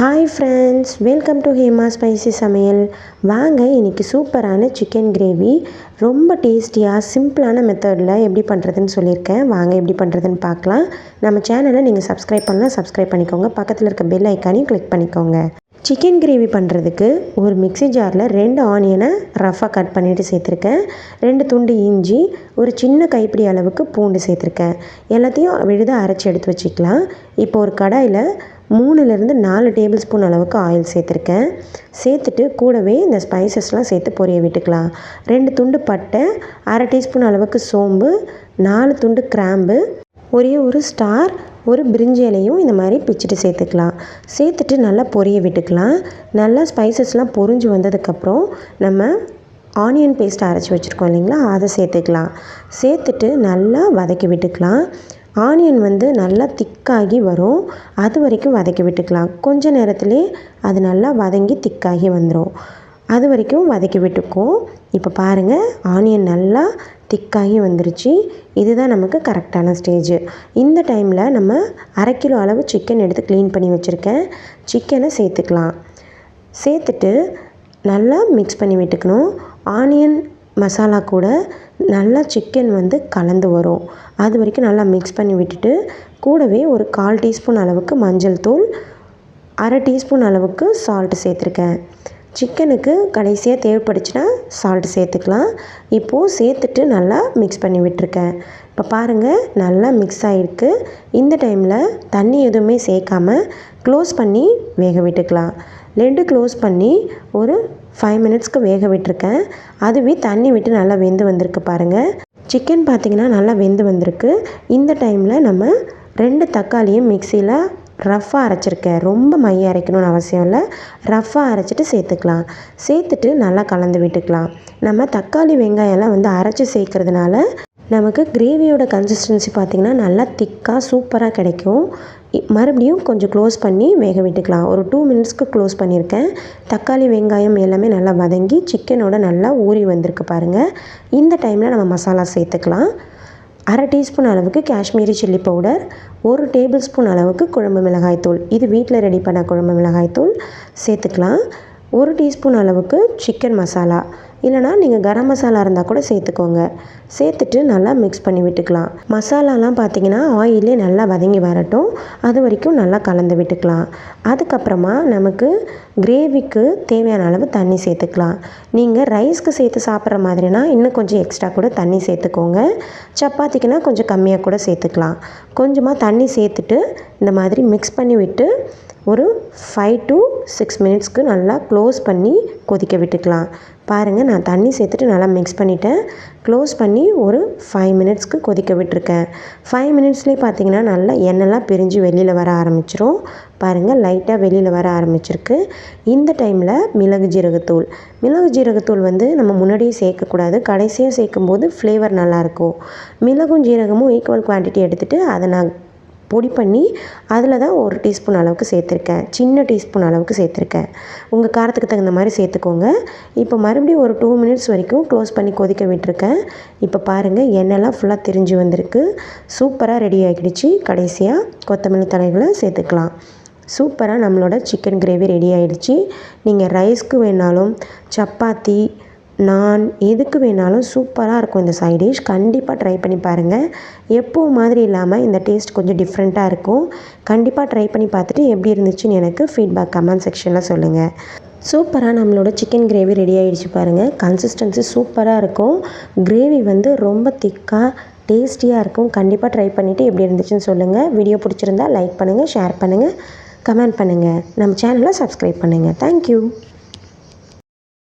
Hi friends welcome to Hema spicy சமையல் வாங்க இன்றைக்கி சூப்பரான சிக்கன் கிரேவி ரொம்ப டேஸ்டியாக சிம்பிளான மெத்தடில் எப்படி பண்ணுறதுன்னு சொல்லியிருக்கேன். வாங்க எப்படி பண்ணுறதுன்னு பார்க்கலாம். நம்ம சேனலை நீங்கள் சப்ஸ்கிரைப் பண்ணலாம். சப்ஸ்கிரைப் பண்ணிக்கோங்க. பக்கத்தில் இருக்க பெல் ஐக்கானையும் கிளிக் பண்ணிக்கோங்க. சிக்கன் கிரேவி பண்ணுறதுக்கு ஒரு மிக்ஸி ஜாரில் ரெண்டு ஆனியனை ரஃபாக கட் பண்ணிவிட்டு சேர்த்துருக்கேன். ரெண்டு துண்டு இஞ்சி ஒரு சின்ன கைப்பிடி அளவுக்கு பூண்டு சேர்த்துருக்கேன். எல்லாத்தையும் விழுதாக அரைச்சி எடுத்து வச்சுக்கலாம். இப்போ ஒரு கடாயில் மூணுலேருந்து நாலு டேபிள் ஸ்பூன் அளவுக்கு ஆயில் சேர்த்துருக்கேன். சேர்த்துட்டு கூடவே இந்த ஸ்பைசஸ்லாம் சேர்த்து பொரிய விட்டுக்கலாம். ரெண்டு துண்டு பட்டை அரை டீஸ்பூன் அளவுக்கு சோம்பு நாலு துண்டு கிராம்பு ஒரே ஒரு ஸ்டார் ஒரு பிரிஞ்சி இலையும் இந்த மாதிரி பிச்சுட்டு சேர்த்துக்கலாம். சேர்த்துட்டு நல்லா பொரிய விட்டுக்கலாம். நல்லா ஸ்பைசஸ்லாம் பொரிஞ்சு வந்ததுக்கப்புறம் நம்ம ஆனியன் பேஸ்ட் அரைச்சி வச்சுருக்கோம் இல்லைங்களா? அதை சேர்த்துக்கலாம். சேர்த்துட்டு நல்லா வதக்கி விட்டுக்கலாம். ஆனியன் வந்து நல்லா திக்காகி வரும். அது வரைக்கும் வதக்கி விட்டுக்கலாம். கொஞ்ச நேரத்துலேயே அது நல்லா வதங்கி திக்காகி வந்துடும் அது வரைக்கும் வதக்கி விட்டுக்கும் இப்போ பாருங்கள் ஆனியன் நல்லா திக்காகி வந்துருச்சு. இதுதான் நமக்கு கரெக்டான ஸ்டேஜ் இந்த டைமில் நம்ம அரை கிலோ அளவு சிக்கன் எடுத்து க்ளீன் பண்ணி வச்சுருக்கேன். சிக்கனை சேர்த்துக்கலாம். சேர்த்துட்டு நல்லா மிக்ஸ் பண்ணி விட்டுக்கணும். ஆனியன் மசாலா கூட நல்லா சிக்கன் வந்து கலந்து வரும். அது வரைக்கும் நல்லா மிக்ஸ் பண்ணி விட்டுட்டு கூடவே ஒரு கால் டீஸ்பூன் அளவுக்கு மஞ்சள் தூள் அரை டீஸ்பூன் அளவுக்கு சால்ட்டு சேர்த்துருக்கேன். சிக்கனுக்கு கடைசியாக தேவைப்படுச்சுன்னா சால்ட் சேர்த்துக்கலாம். இப்போது சேர்த்துட்டு நல்லா மிக்ஸ் பண்ணி விட்டுருக்கேன். இப்போ பாருங்கள் நல்லா மிக்ஸ் ஆகிருக்கு இந்த டைமில் தண்ணி எதுவுமே சேர்க்காம க்ளோஸ் பண்ணி வேக விட்டுக்கலாம். லெட்டு க்ளோஸ் பண்ணி ஒரு ஃபைவ் மினிட்ஸ்க்கு வேக விட்டுருக்கேன். அதுவே தண்ணி விட்டு நல்லா வெந்து வந்திருக்கு பாருங்கள் சிக்கன் பார்த்திங்கன்னா நல்லா வெந்து வந்திருக்கு. இந்த டைமில் நம்ம ரெண்டு தக்காளியும் மிக்சியில் ரஃப்பாக அரைச்சிருக்கேன். ரொம்ப மைய அரைக்கணும்னு அவசியம் இல்லை. ரஃப்பாக அரைச்சிட்டு சேர்த்துக்கலாம். சேர்த்துட்டு நல்லா கலந்து விட்டுக்கலாம். நம்ம தக்காளி வெங்காயம்லாம் வந்து அரைச்சி சேர்க்கறதுனால நமக்கு கிரேவியோட கன்சிஸ்டன்சி பார்த்திங்கன்னா நல்லா திக்காக சூப்பராக கிடைக்கும். மறுபடியும் கொஞ்சம் க்ளோஸ் பண்ணி வேக விட்டுக்கலாம். ஒரு டூ மினிட்ஸ்க்கு க்ளோஸ் பண்ணியிருக்கேன். தக்காளி வெங்காயம் எல்லாமே நல்லா வதங்கி சிக்கனோட நல்லா ஊறி வந்திருக்கு பாருங்கள் இந்த டைமில் நம்ம மசாலா சேர்த்துக்கலாம். அரை டீஸ்பூன் அளவுக்கு காஷ்மீரி சில்லி பவுடர் ஒரு டேபிள் ஸ்பூன் அளவுக்கு குழம்பு மிளகாய்த்தூள். இது வீட்டில் ரெடி பண்ண குழம்பு மிளகாய்த்தூள். சேர்த்துக்கலாம். ஒரு டீஸ்பூன் அளவுக்கு சிக்கன் மசாலா இல்லைனா நீங்கள் கரம் மசாலா இருந்தால் கூட சேர்த்துக்கோங்க. சேர்த்துட்டு நல்லா மிக்ஸ் பண்ணி விட்டுக்கலாம். மசாலாலாம் பார்த்தீங்கன்னா ஆயிலே நல்லா வதங்கி வரட்டும். அது வரைக்கும் நல்லா கலந்து விட்டுக்கலாம். அதுக்கப்புறமா நமக்கு கிரேவிக்கு தேவையான அளவு தண்ணி சேர்த்துக்கலாம். நீங்கள் ரைஸ்க்கு சேர்த்து சாப்பிட்ற மாதிரினா இன்னும் கொஞ்சம் எக்ஸ்ட்ரா கூட தண்ணி சேர்த்துக்கோங்க. சப்பாத்திக்குனா கொஞ்சம் கம்மியாக கூட சேர்த்துக்கலாம். கொஞ்சமாக தண்ணி சேர்த்துட்டு இந்த மாதிரி மிக்ஸ் பண்ணி விட்டு ஒரு ஃபைவ் டு சிக்ஸ் மினிட்ஸ்க்கு நல்லா க்ளோஸ் பண்ணி கொதிக்க விட்டுக்கலாம். பாருங்கள் நான் தண்ணி சேர்த்துட்டு நல்லா மிக்ஸ் பண்ணிவிட்டேன் க்ளோஸ் பண்ணி ஒரு ஃபைவ் மினிட்ஸ்க்கு கொதிக்க விட்டுருக்கேன். ஃபைவ் மினிட்ஸ்லேயே பார்த்தீங்கன்னா நல்லா எண்ணெய்லாம் பிரிஞ்சு வெளியில் வர ஆரம்பிச்சிரும். பாருங்கள் லைட்டாக வெளியில் வர ஆரம்பிச்சிருக்கு. இந்த டைமில் மிளகு ஜீரகத்தூள். மிளகு ஜீரகத்தூள் வந்து நம்ம முன்னாடியே சேர்க்கக்கூடாது. கடைசியாக சேர்க்கும்போது ஃப்ளேவர் நல்லாயிருக்கும் மிளகும் ஜீரகமும் ஈக்குவல் குவான்டிட்டி எடுத்துகிட்டு அதை நான் பொடி பண்ணி அதில் தான் ஒரு டீஸ்பூன் அளவுக்கு சேர்த்துருக்கேன். சின்ன டீஸ்பூன் அளவுக்கு சேர்த்துருக்கேன். உங்கள் காரத்துக்கு தகுந்த மாதிரி சேர்த்துக்கோங்க. இப்போ மறுபடியும் ஒரு டூ மினிட்ஸ் வரைக்கும் க்ளோஸ் பண்ணி கொதிக்க விட்டுருக்கேன். இப்போ பாருங்கள் எண்ணெய்லாம் ஃபுல்லாக தெரிஞ்சு வந்திருக்கு. சூப்பராக ரெடி ஆகிடுச்சு. கடைசியாக கொத்தமல்லி தலைகளை சேர்த்துக்கலாம். சூப்பராக நம்மளோட சிக்கன் கிரேவி ரெடி ஆகிடுச்சு. நீங்கள் ரைஸ்க்கு வேணாலும் சப்பாத்தி நான் எதுக்கு வேணாலும் சூப்பராக இருக்கும் இந்த சைட் டிஷ் கண்டிப்பாக ட்ரை பண்ணி பாருங்கள் எப்போவும் மாதிரி இல்லாமல் இந்த டேஸ்ட் கொஞ்சம் டிஃப்ரெண்ட்டாக இருக்கும். கண்டிப்பாக ட்ரை பண்ணி பார்த்துட்டு எப்படி இருந்துச்சுன்னு எனக்கு ஃபீட்பேக் கமெண்ட் செக்ஷனில் சொல்லுங்கள் சூப்பராக நம்மளோட சிக்கன் கிரேவி ரெடி ஆகிடுச்சு பாருங்கள் கன்சிஸ்டன்சி சூப்பராக இருக்கும். கிரேவி வந்து ரொம்ப திக்காக டேஸ்டியாக இருக்கும். கண்டிப்பாக ட்ரை பண்ணிவிட்டு எப்படி இருந்துச்சுன்னு சொல்லுங்கள் வீடியோ பிடிச்சிருந்தா லைக் பண்ணுங்கள் ஷேர் பண்ணுங்கள் கமெண்ட் பண்ணுங்கள் நம்ம சேனலை சப்ஸ்கிரைப் பண்ணுங்கள் தேங்க்யூ